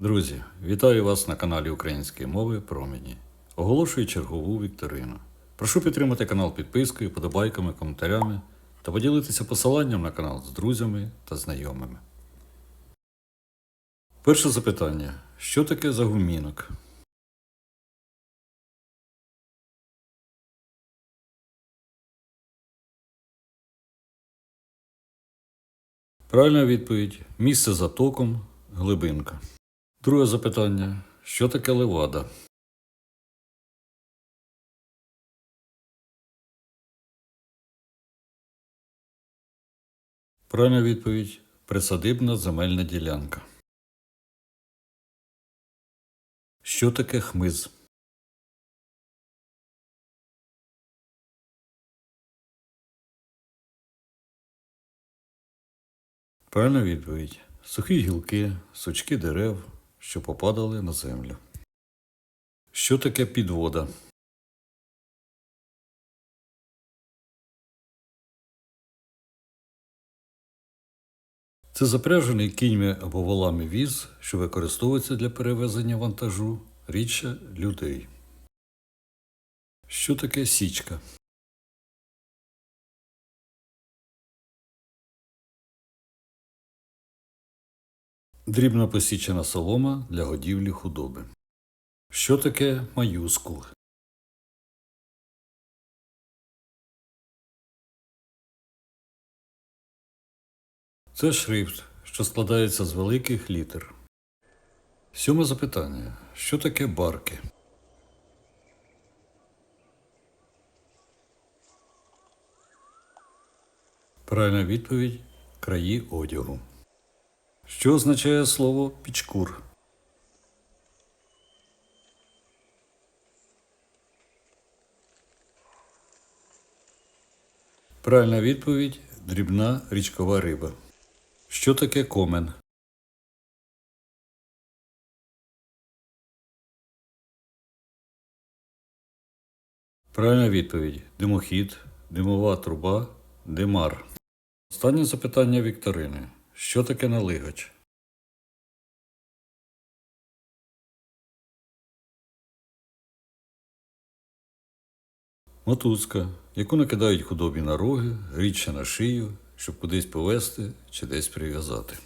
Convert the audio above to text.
Друзі, вітаю вас на каналі Української мови Промені. Оголошую чергову вікторину. Прошу підтримати канал підпискою, подобайками, коментарями та поділитися посиланням на канал з друзями та знайомими. Перше запитання: що таке загумінок? Правильна відповідь: місце за током, глибинка. Друге запитання: що таке левада? Правильна відповідь присадибна земельна ділянка. Що таке хмиз? Правильна відповідь сухі гілки, сучки дерев, що попадали на землю. Що таке підвода? Це запряжений кіньми або волами віз, що використовується для перевезення вантажу, рідше людей. Що таке січка? Дрібно посічена солома для годівлі худоби. Що таке маюскул? Це шрифт, що складається з великих літер. Сьоме запитання. Що таке барки? Правильна відповідь краї одягу. Що означає слово пічкур? Правильна відповідь дрібна річкова риба. Що таке комен? Правильна відповідь димохід, димова труба, димар. Останнє запитання Вікторини. Що таке налигач? Мотузка, яку накидають худобі на роги, рідше на шию, щоб кудись повести чи десь прив'язати.